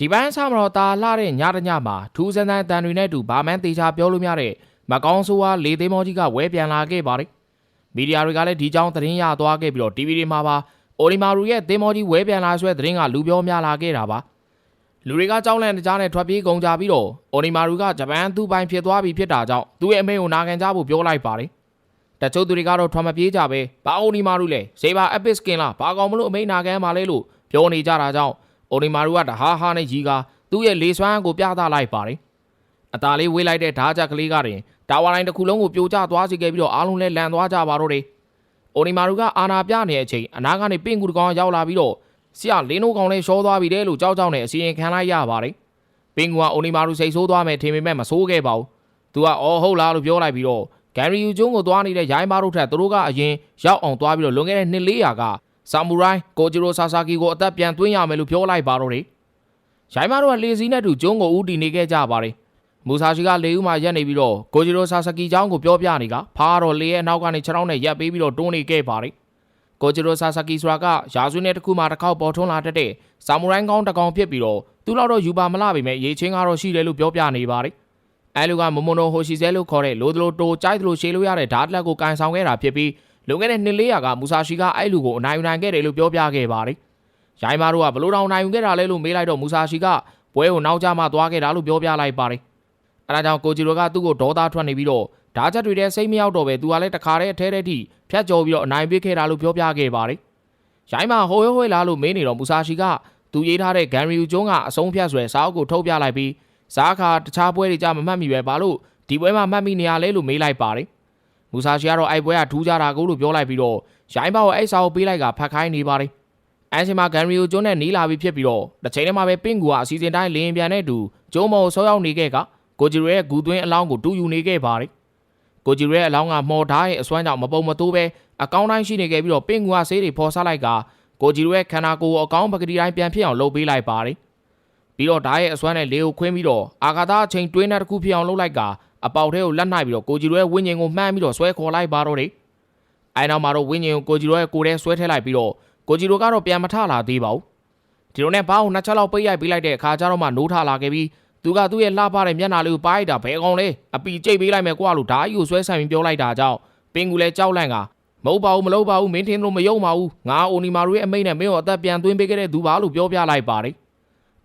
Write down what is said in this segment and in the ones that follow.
ဒီပန်းဆာမတော်တာလှတဲ့ညတညမှာထူးဆန်းဆန်းတန်တွေနဲ့အတူဗာမန်တေချာပြောလို့မရတဲ့မကောင်းဆိုးဝါးလေသိမ်းမောကြီးကဝဲပြန်လာခဲ့ပါတယ်မီဒီယာတွေကလည်းဒီကြောင်းသတင်းရသွားခဲ့ပြီးတော့ TV တွေမှာပါအိုလီမာရူရဲ့သိမ်းမောကြီးဝဲပြန်လာဆွဲသတင်းကလူပြောများလာခဲ့တာပါလူတွေကကြောင်းလန့်တကြားနဲ့ထွက်ပြေးကုန်ကြပြီးတော့အိုလီမာရူကဂျပန်သူ့ပိုင်ဖြစ်သွားပြီဖြစ်တာကြောင့်သူ့ရဲ့အမိန့်ကိုနာခံကြဖို့ပြောလိုက်ပါတယ်တချို့သူတွေကတော့ထွက်မပြေးကြပဲဘာအိုလီမာရူလဲစေဘာအပစ်စကင်လားဘာကောင်မလို့အမိန့်နာခံပါလဲလို့ပြောနေကြတာကြောင့် အိုနီမာရူကတဟားဟားနဲ့ရီကသူ့ရဲ့လေစွမ်းကိုပြသလိုက်ပါတယ်။အသားလေးဝေးလိုက်တဲ့ဓာကြက်ကလေးကတင်တာဝါတိုင်းတစ်ခုလုံးကိုပြိုကျသွားစေခဲ့ပြီးတော့အားလုံးလည်းလန်သွားကြပါတော့တယ်။အိုနီမာရူကအာနာပြနေတဲ့အချိန်အနာကနေပင့်ကူတကောင်ရောက်လာပြီးတော့ဆရာလင်းနိုးကောင်လေးရှောသွားပြီတဲ့လို့ကြောက်ကြောက်နဲ့အစီရင်ခံလိုက်ရပါတယ်။ပင့်ကူကအိုနီမာရူစိတ်ဆိုးသွားမယ်ထင်ပေမဲ့မဆိုးခဲ့ပါဘူး။သူကအော်ဟုတ်လားလို့ပြောလိုက်ပြီးတော့ဂန်ရီယူကျုံးကိုသွားနေတဲ့ရိုင်းမာတို့ထက်သူတို့ကအရင်ရောက်အောင်သွားပြီးတော့လွန်ခဲ့တဲ့နှစ်400က ဆာမူရိုင်းကိုဂျီရိုဆာဆာကီကိုအသက်ပြန်သွင်းရမယ်လို့ပြောလိုက်ပါတော့တယ်။ရိုင်းမာတို့ကလေစီနဲ့တူကျုံးကိုဦးတည်နေခဲ့ကြပါတယ်။မူဆာရှိကလေဦးမှာရက်နေပြီးတော့ကိုဂျီရိုဆာဆာကီချောင်းကိုပြောပြနေကဖားတော့လေရဲ့အနောက်ကနေခြေထောက်နဲ့ရက်ပေးပြီးတော့တွန်းနေခဲ့ပါတယ်။ကိုဂျီရိုဆာဆာကီဆိုတာကရာဇဝနဲ့တစ်ခုမှတစ်ခေါက်ပေါ်ထွန်းလာတတ်တဲ့ဆာမူရိုင်းကောင်းတစ်ကောင်ဖြစ်ပြီးတော့သူ့လောက်တော့ယူပါမလာပေမဲ့ရေချင်းကတော့ရှိတယ်လို့ပြောပြနေပါတယ်။အဲလူကမမွန်နိုဟိုရှိဆဲလို့ခေါ်တဲ့လိုဒလိုတိုကြိုက်ဒလိုရှေးလို့ရတဲ့ဓာတ်လက်ကိုကန်ဆောင်ခဲ့တာဖြစ်ပြီး လွန်ခဲ့တဲ့နှစ်400ကမူဆာရှိကအဲ့လူကိုအနိုင်ယူနိုင်ခဲ့တယ်လို့ပြောပြခဲ့ပါတယ်။ရိုင်းမာတို့ကဘလို့တောင်နိုင်ယူခဲ့တာလဲလို့မေးလိုက်တော့မူဆာရှိကပွဲကိုနောက်ကျမှသွားခဲ့တာလို့ပြောပြလိုက်ပါတယ်။အဲဒါကြောင့်ကိုဂျီရိုကသူ့ကိုဒေါသထွက်နေပြီးတော့ဓာတ်ချက်တွေတဲ့စိတ်မရောက်တော့ပဲသူကလည်းတခါတည်းအထဲထဲထိဖြတ်ကျော်ပြီးတော့အနိုင်ပေးခဲ့တာလို့ပြောပြခဲ့ပါတယ်။ရိုင်းမာဟိုဟိုဟိုလာလို့မေးနေတော့မူဆာရှိကသူရေးထားတဲ့ဂန်ရီယူကျုံးကအဆုံးဖြတ်ဆွဲစာအုပ်ကိုထုတ်ပြလိုက်ပြီးစားခါတခြားပွဲတွေကြမမှတ်မိပဲဘာလို့ဒီပွဲမှာမှတ်မိနေရလဲလို့မေးလိုက်ပါတယ်။ မူဆာရှိကတော့အိုက်ပွဲကထူးကြတာကိုလို့ပြောလိုက်ပြီးတော့ရိုင်းပါကိုအဲ့စာကိုပေးလိုက်ကဖတ်ခိုင်းနေပါတယ်။အန်စီမာဂန်ရီယိုကျွန်းနဲ့နီးလာပြီးဖြစ်ပြီးတော့တစ်ချိန်တည်းမှာပဲပင့်ကူကအစီအစဉ်တိုင်းလင်းပြန်တဲ့တူကျုံးမော်ဆောရောက်နေခဲ့ကကိုဂျီရိုရဲ့ဂူသွင်းအလောင်းကိုတူယူနေခဲ့ပါတယ်။ကိုဂျီရိုရဲ့အလောင်းကမော်ဓာတ်ရဲ့အစွမ်းကြောင့်မပုံမတိုးပဲအကောင်းတိုင်းရှိနေခဲ့ပြီးတော့ပင့်ကူကဆေးတွေဖော်ဆလိုက်ကကိုဂျီရိုရဲ့ခန္ဓာကိုယ်ကိုအကောင်းပကတိတိုင်းပြန်ဖြစ်အောင်လုပ်ပေးလိုက်ပါတယ်။ပြီးတော့ဓာတ်ရဲ့အစွမ်းနဲ့လေကိုခွင်းပြီးတော့အာဂါသာအချိန်တွင်းတဲ့တစ်ခုဖြစ်အောင်လုပ်လိုက်က အပေါက်ထဲကိုလက်နှိုက်ပြီးတော့ကိုဂျီရိုရဲ့ဝိညာဉ်ကိုမှန်းပြီးတော့ဆွဲခေါ်လိုက်ပါတော့တယ်။အဲနောက်မှာတော့ဝိညာဉ်ကိုကိုဂျီရိုရဲ့ကိုယ်ထဲဆွဲထည့်လိုက်ပြီးတော့ကိုဂျီရိုကတော့ပြန်မထလာသေးပါဘူး။ဒီလိုနဲ့ဘားကိုနှစ်ချက်လောက်ပိတ်ရိုက်ပေးလိုက်တဲ့အခါကျတော့မှနိုးထလာခဲ့ပြီးသူကသူ့ရဲ့လှပတဲ့မျက်နှာလေးကိုပါးလိုက်တာဘယ်ကောင်လဲအပီကျိတ်ပေးလိုက်မယ်ကွာလို့ဓာတ်ကြီးကိုဆွဲဆန့်ပြီးပြောလိုက်တာကြောင့်ပင်ကူလည်းကြောက်လန့်ကမဟုတ်ပါဘူးမလုပ်ပါဘူးမင်းထင်လို့မယုံပါဘူးငါအိုနီမာတို့ရဲ့အမိတ်နဲ့မင်းကိုအသက်ပြန်သွင်းပေးခဲ့တဲ့သူပါလို့ပြောပြလိုက်ပါတယ်။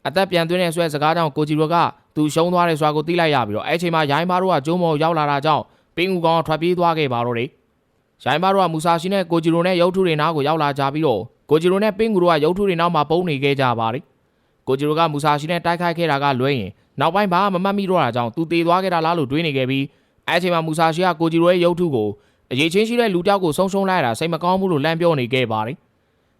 အသက်ပြန်သွင်းတဲ့ဆွဲစကားကြောင့်ကိုဂျီရိုကသူရှုံးသွားတယ်ဆိုတာကိုသိလိုက်ရပြီးတော့အဲ့ချိန်မှာရိုင်းဘာတို့ကကျုံးမော်ရောက်လာတာကြောင့်ပင်ကူကောင်ထွက်ပြေးသွားခဲ့ပါတော့တယ်။ရိုင်းဘာတို့ကမူဆာရှိနဲ့ကိုဂျီရိုနဲ့ရုပ်ထုတွေနားကိုရောက်လာကြပြီးတော့ကိုဂျီရိုနဲ့ပင်ကူတို့ကရုပ်ထုတွေနောက်မှာပုံနေခဲ့ကြပါတယ်။ကိုဂျီရိုကမူဆာရှိနဲ့တိုက်ခိုက်ခဲ့တာကလွဲရင်နောက်ပိုင်းဘာမှမမှတ်မိတော့တာကြောင့်သူတေသွားခဲ့တာလားလို့တွေးနေခဲ့ပြီးအဲ့ချိန်မှာမူဆာရှိကကိုဂျီရိုရဲ့ရုပ်ထုကိုအရေးချင်းရှိတဲ့လူတောက်ကိုဆုံးရှုံးလိုက်ရတာစိတ်မကောင်းဘူးလို့လမ်းပြောနေခဲ့ပါတယ်။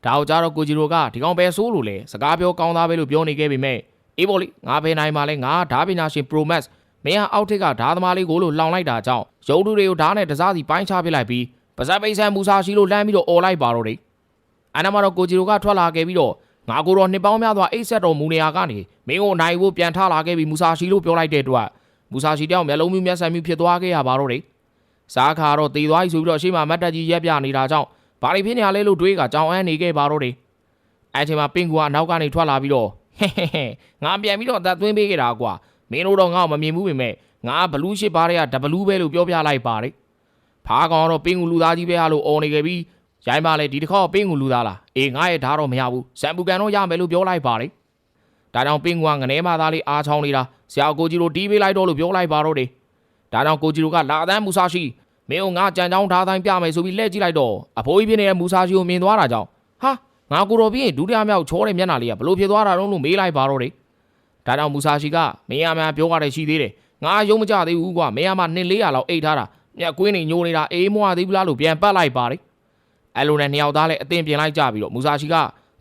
ဒါအောင်ကြတော့ကိုဂျီရိုကဒီကောင်ပဲဆိုးလို့လေစကားပြောကောင်းသားပဲလို့ပြောနေခဲ့ပေမဲ့အေးပေါ့လေငါဘယ်နိုင်မှလဲငါဓာပညာရှင် Pro Max မင်းဟာအောက်ထက်ကဓာသမားလေးကိုလို့လောင်လိုက်တာကြောင့်ရုပ်တုတွေကိုဓာနဲ့တစားစီပိုင်းချပစ်လိုက်ပြီးပါဇက်ပိတ်ဆန်မူဆာရှိလို့လမ်းပြီးတော့អော်လိုက်ပါတော့တယ်။အနာမတော့ကိုဂျီရိုကထွက်လာခဲ့ပြီးတော့ငါကိုတော့နှစ်ပေါင်းများစွာအိတ်ဆက်တော်မူနေရကနေမင်းကိုနိုင်ဖို့ပြန်ထလာခဲ့ပြီးမူဆာရှိလို့ပြောလိုက်တဲ့အတွက်မူဆာရှိတယောက်မျက်လုံးမျိုးမျက်ဆိုင်မျိုးဖြစ်သွားခဲ့ရပါတော့တယ်။စားခါတော့တေသွားပြီဆိုပြီးတော့ရှေ့မှာမတ်တက်ကြီးရက်ပြနေတာကြောင့် ဘာတွေဖြစ်နေရလဲလို့တွေးကကြောင်အန်းနေခဲ့ပါတော့တယ်။အဲချိန်မှာပင်ကူကအနောက်ကနေထွက်လာပြီးတော့ဟဲဟဲဟဲငါပြန်ပြီးတော့အသက်သွင်းပေးခဲ့တာကွာမင်းတို့တော့ငါ့ကိုမမြင်ဘူးပေမဲ့ငါဘလူးရှစ်ပါးတွေကဒဘလူးပဲလို့ပြောပြလိုက်ပါတယ်။ဖားကောင်ကတော့ပင်ကူလူသားကြီးပဲဟာလို့អော်နေခဲ့ပြီးရိုင်းပါလေဒီတစ်ခေါက်ပင်ကူလူသားလားအေးငါရဲ့ဓာတ်တော့မရဘူးဇမ်ပူကန်တော့ရမယ်လို့ပြောလိုက်ပါတယ်။ဒါကြောင့်ပင်ကူကငနေမသားလေးအားချောင်းနေတာဆရာကိုကြီးတို့တီးပေးလိုက်တော့လို့ပြောလိုက်ပါတော့တယ်။ဒါကြောင့်ကိုကြီးတို့ကလာအသန်းမူဆာရှိ မင်းကငါကြံချောင်းဓာတ်တိုင်းပြမယ်ဆိုပြီးလှည့်ကြည့်လိုက်တော့အဖိုးကြီးဖြစ်နေတဲ့မူဆာရှိကိုမြင်သွားတာကြောင့်ဟာငါကိုတော်ပြီးရင်ဒုတိယမြောက်ချောတဲ့မျက်နှာလေးကဘလို့ဖြစ်သွားတာတော့လို့မေးလိုက်ပါတော့တယ်။ဒါကြောင့်မူဆာရှိကမင်းအများပြောရတယ်ရှိသေးတယ်။ငါယုံမကြသေးဘူးကွာမင်းအမနှစ်400လောက်အိတ်ထားတာမြက်ကွင်းနေညိုနေတာအေးမွားသေးဘူးလားလို့ပြန်ပတ်လိုက်ပါတယ်။အဲလိုနဲ့နှစ်ယောက်သားလည်းအတင်ပြင်လိုက်ကြပြီးတော့မူဆာရှိက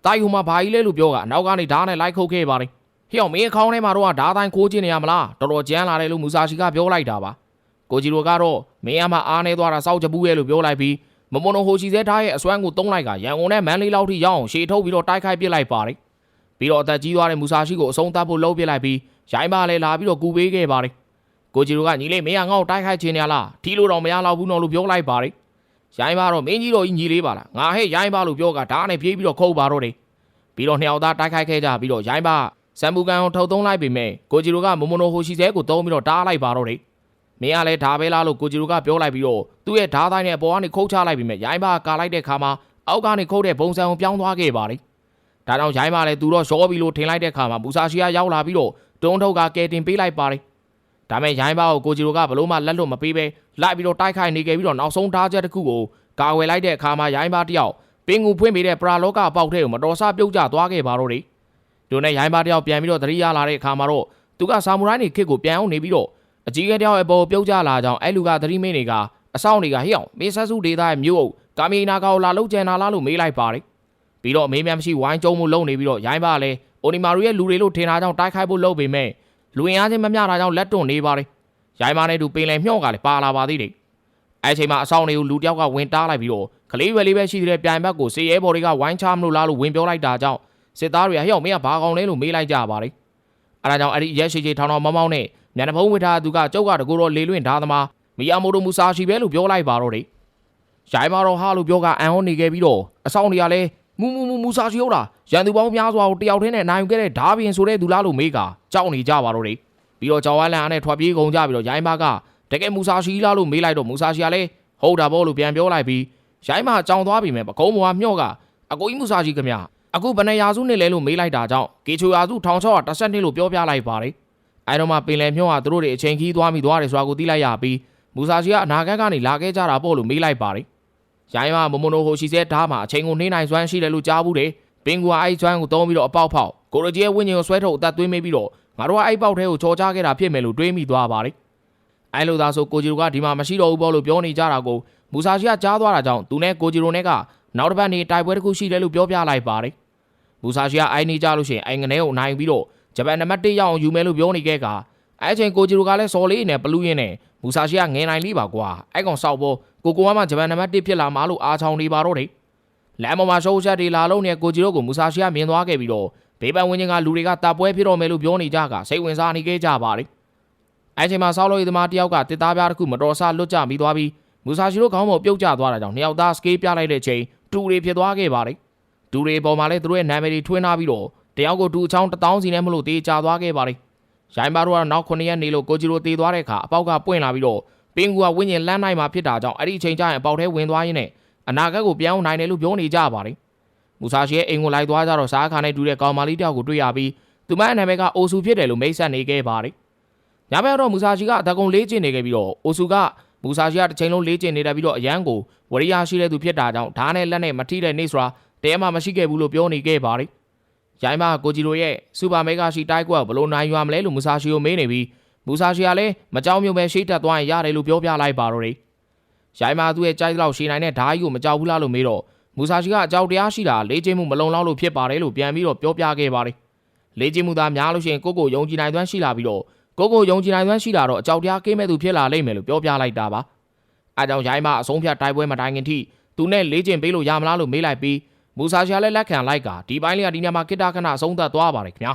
တာယူမှာဘာကြီးလဲလို့ပြောကအနောက်ကနေဓာတ်နဲ့လိုက်ခုတ်ခဲ့ပါတယ်။ဟေ့အောင်မင်းအခေါင်းထဲမှာတော့ဓာတ်တိုင်းခိုးခြင်းနေရမလားတော်တော်ကြမ်းလာတယ်လို့မူဆာရှိကပြောလိုက်တာပါ။ ကိုဂျီရိုကတော့မင်းအမအားနေသွားတာစောက်ချပူးရဲ့လို့ပြောလိုက်ပြီးမမွန်နိုဟိုချီစဲထားရဲ့အစွမ်းကိုတုံးလိုက်ကရန်ကုန်နဲ့မန်လေးလောက်ထိရောက်အောင်ရှေ့ထုတ်ပြီးတော့တိုက်ခိုက်ပစ်လိုက်ပါတယ်။ပြီးတော့အသက်ကြီးသွားတဲ့မူဆာရှိကိုအဆုံးသတ်ဖို့လှုပ်ပစ်လိုက်ပြီးရိုင်းပါလဲလာပြီးတော့ကူပေးခဲ့ပါတယ်။ကိုဂျီရိုကညီလေးမင်းကငါ့ကိုတိုက်ခိုက်ခြင်းနေလားထီလို့တော့မရတော့ဘူးနော်လို့ပြောလိုက်ပါတယ်။ရိုင်းပါတော့မင်းကြီးတော်ကြီးညီလေးပါလားငါဟဲ့ရိုင်းပါလို့ပြောကဓာတ်နဲ့ပြေးပြီးတော့ခုတ်ပါတော့တယ်။ပြီးတော့နှစ်ယောက်သားတိုက်ခိုက်ခဲ့ကြပြီးတော့ရိုင်းပါစံပူကန်ကိုထုတ်သုံးလိုက်ပေမဲ့ကိုဂျီရိုကမမိုနိုဟိုရှိဆဲကိုတုံးပြီးတော့တားလိုက်ပါတော့တယ် မင်းကလည်းဓာပဲလားလို့ကိုဂျီရိုကပြောလိုက်ပြီးတော့သူ့ရဲ့ဓာတိုင်းနဲ့အပေါ်ကနေခုတ်ချလိုက်ပြီးမဲ့ရိုင်းပါကာလိုက်တဲ့ခါမှာအောက်ကနေခုတ်တဲ့ဘုံစံကိုပြောင်းသွားခဲ့ပါတယ်ဒါကြောင့်ရိုင်းပါလည်းသူတော့ရှော့ပြီးလို့ထင်လိုက်တဲ့ခါမှာမူဆာရှီယာရောက်လာပြီးတော့တုံးထုတ်ကကဲတင်ပေးလိုက်ပါတယ်ဒါမဲ့ရိုင်းပါကိုကိုဂျီရိုကဘလို့မှလက်လွတ်မပေးပဲလိုက်ပြီးတော့တိုက်ခိုက်နေခဲ့ပြီးတော့နောက်ဆုံးဓာချက်တစ်ခုကိုကာဝယ်လိုက်တဲ့အခါမှာရိုင်းပါတယောက်ပင်ကူဖွင့်ပေးတဲ့ပရာလောကပေါက်ထဲကိုမတော်ဆပြုတ်ကျသွားခဲ့ပါတော့တယ်ဒိုနဲ့ရိုင်းပါတယောက်ပြန်ပြီးတော့သတိရလာတဲ့အခါမှာတော့သူကဆာမူရိုင်းနေခစ်ကိုပြန်အောင်နေပြီးတော့ အကြီးကဲတယောက်ရဲ့ပေါ်ပြုတ်ကျလာကြောင်းအဲ့လူကသတိမင်းတွေကအဆောင်တွေကဟိအောင်မေဆက်စုဒေတာရဲ့မြို့အုပ်ကာမီနာကောလာလုံးကျန်နာလားလို့မေးလိုက်ပါတယ်ပြီးတော့မေးမြန်းမရှိဝိုင်းကျုံမှုလုံနေပြီးတော့ရိုင်းပါလဲအိုနီမာရူရဲ့လူတွေလို့ထင်တာကြောင့်တိုက်ခိုက်ဖို့လုပ်ပေမဲ့လူဝင်အားချင်းမမျှတာကြောင့်လက်တွန့်နေပါတယ်ရိုင်းပါနဲ့တူပင်လယ်မျှော့ကလည်းပါလာပါသေးတယ်အဲ့ချိန်မှာအဆောင်တွေကိုလူတယောက်ကဝင်တားလိုက်ပြီးတော့ကလေးရွယ်လေးပဲရှိသေးတဲ့ပြိုင်ဘက်ကိုစေရဲဘော်တွေကဝိုင်းချမလို့လားလို့ဝင်ပြောလိုက်တာကြောင့်စစ်သားတွေကဟဲ့အောင်မင်းကဘာကောင်လဲလို့မေးလိုက်ကြပါလေအဲဒါကြောင့်အဲ့ဒီရဲရှိရှိထောင်ထောင်မောင်းမောင်းနဲ့ ညနေဖုံးဝစ်ထားသူကကျုပ်ကတကူတော့လေလွင့်ထားသမားမီယာမိုတိုမူဆာရှိပဲလို့ပြောလိုက်ပါတော့တယ်ရိုင်းမာတော့ဟာလို့ပြောကအန်ဟောနေခဲ့ပြီးတော့အဆောင်တွေကလည်းမူမူမူမူဆာရှိဟုတ်လားရန်သူပေါင်းများစွာကိုတယောက်တည်းနဲ့နိုင်ခဲ့တဲ့ဓာဘီရင်ဆိုတဲ့သူလားလို့မေးကကြောက်နေကြပါတော့တယ်ပြီးတော့ကြောင်ဝိုင်းလန်အားနဲ့ထွက်ပြေးကုန်ကြပြီးတော့ရိုင်းမာကတကယ်မူဆာရှိလားလို့မေးလိုက်တော့မူဆာရှိကလည်းဟုတ်တာပေါ့လို့ပြန်ပြောလိုက်ပြီးရိုင်းမာကြောင်သွားပြီမဲ့ပကုံးပေါ်ကမျှော့ကအကိုကြီးမူဆာရှိခင်ဗျာအခုဘယ်နှရာစုနှစ်လဲလို့မေးလိုက်တာကြောင့်ကေချိုရာစု1612လို့ပြောပြလိုက်ပါတယ်။ အဲတော့မှပင်လယ်မြုံကသူတို့တွေအချိန်ကြီးသွားမိသွားတယ်ဆိုတာကိုသိလိုက်ရပြီးမူဆာရှီကအနာဂတ်ကနေလာခဲ့ကြတာပေါ့လို့မေးလိုက်ပါတယ်။ရိုင်းမမမိုနိုဟိုရှိစဲဓားမှာအချိန်ကိုနှိမ့်နိုင်စွမ်းရှိတယ်လို့ကြားဘူးတယ်။ပင်ကူကအဲ့စွမ်းကိုသုံးပြီးတော့အပေါက်ဖောက်ကိုရိုဂျီရဲ့ဝိညာဉ်ကိုဆွဲထုတ်အသက်သွင်းမိပြီးတော့ငါတို့ကအဲ့ပေါက်ထဲကိုချော်ချခဲ့တာဖြစ်မယ်လို့တွေးမိသွားပါတယ်။အဲလိုသာဆိုကိုဂျီရိုကဒီမှာမရှိတော့ဘူးပေါ့လို့ပြောနေကြတာကိုမူဆာရှီကကြားသွားတာကြောင့်သူနဲ့ကိုဂျီရိုနဲ့ကနောက်တစ်ပတ်နေတိုက်ပွဲတစ်ခုရှိတယ်လို့ပြောပြလိုက်ပါတယ်။မူဆာရှီကအိုင်းနေကြလို့ရှိရင်အိုင်ငနဲကိုနိုင်ပြီးတော့ ဂျပန်နံပါတ်1ရောက်အောင်ယူမယ်လို့ပြောနေခဲ့ကအဲ့အချိန်ကိုဂျီရိုကလည်းစော်လေးနဲ့ပလူးရင်းနဲ့မူဆာရှီကငင်နိုင်လေးပါကွာအဲ့ကောင်စောက်ပေါ်ကိုကိုကမှဂျပန်နံပါတ်1ဖြစ်လာမှလို့အားချောင်းနေပါတော့တယ်လမ်းပေါ်မှာရှုံးချက်တွေလာလုံးနဲ့ကိုဂျီရိုကိုမူဆာရှီကမြင်သွားခဲ့ပြီးတော့ဘေးပန်ဝင်းချင်းကလူတွေကတပ်ပွဲဖြစ်တော့မယ်လို့ပြောနေကြကစိတ်ဝင်စားနေခဲ့ကြပါတယ်အဲ့ချိန်မှာစောက်လို့ရသမားတယောက်ကတစ်သားပြားတစ်ခုမတော်ဆလွတ်ကျမိသွားပြီးမူဆာရှီတို့ခေါင်းပေါ်ပြုတ်ကျသွားတာကြောင့်နှစ်ယောက်သားစကေးပြလိုက်တဲ့ချိန်တူတွေဖြစ်သွားခဲ့ပါတယ်ဒူတွေပေါ်မှာလည်းသူတို့ရဲ့နာမည်တွေထွင်းထားပြီးတော့ တယောက်ကိုဒူအချောင်းတစ်တောင်းစီနဲ့မလို့တေးကြသွားခဲ့ပါတယ်။ရိုင်းပါတို့ကတော့နောက်9ရက်နေလို့ကိုဂျီရိုတေးသွားတဲ့အခါအပေါက်ကပွင့်လာပြီးတော့ပင်ကူကဝင်းကျင်လမ်းနိုင်မှာဖြစ်တာကြောင့်အဲ့ဒီအချိန်ကျရင်အပေါက်ထဲဝင်သွားရင်းနဲ့အနာဂတ်ကိုပြောင်းနိုင်တယ်လို့ပြောနေကြပါတယ်။မူဆာရှီရဲ့အိမ်ကိုလိုက်သွားကြတော့စားခါနဲ့တူတဲ့ကောင်မလေးတယောက်ကိုတွေ့ရပြီးသူမရဲ့နာမည်ကအိုဆူဖြစ်တယ်လို့မိတ်ဆက်နေခဲ့ပါတယ်။ညဘက်တော့မူဆာရှီကအတကုံလေးကျင်နေခဲ့ပြီးတော့အိုဆူကမူဆာရှီကတစ်ချိန်လုံးလေးကျင်နေတယ်ပြီးတော့အရန်ကိုဝရိယရှိတဲ့သူဖြစ်တာကြောင့်ဓာတ်နဲ့လက်နဲ့မထိတဲ့နေဆိုတာတဲမှမရှိခဲ့ဘူးလို့ပြောနေခဲ့ပါတယ်။ ရိုင်းမကိုဂျီရိုရဲ့စူပါမေဂါရှိတိုက်ကွက်ဘလို့နိုင်ရွာမလဲလို့မူဆာရှီကိုမေးနေပြီးမူဆာရှီကလည်းမကြောက်မြုံပဲရှိတက်သွားရင်ရတယ်လို့ပြောပြလိုက်ပါတော့တယ်။ရိုင်းမသူ့ရဲ့ကြိုက်လောက်ရှိနိုင်တဲ့ဓာကြီးကိုမကြောက်ဘူးလားလို့မေးတော့မူဆာရှီကအကြောက်တရားရှိတာလေးချင်းမှုမလုံလောက်လို့ဖြစ်ပါတယ်လို့ပြန်ပြီးတော့ပြောပြခဲ့ပါတယ်။လေးချင်းမှုသားများလို့ရှိရင်ကိုကိုယုံကြည်နိုင်သွမ်းရှိလာပြီးတော့ကိုကိုယုံကြည်နိုင်သွမ်းရှိတာတော့အကြောက်တရားကင်းမဲ့သူဖြစ်လာလိမ့်မယ်လို့ပြောပြလိုက်တာပါ။အဲကြောင့်ရိုင်းမအဆုံးဖြတ်တိုက်ပွဲမတိုင်ခင်ထိသူနဲ့လေးချင်းပေးလို့ရမလားလို့မေးလိုက်ပြီး မူဆာရှာလည်းလက်ခံလိုက်ကဒီပိုင်းလေးကဒီညမှာကိတ္တခဏအဆုံးသတ်သွားပါတယ်ခင်ဗျာ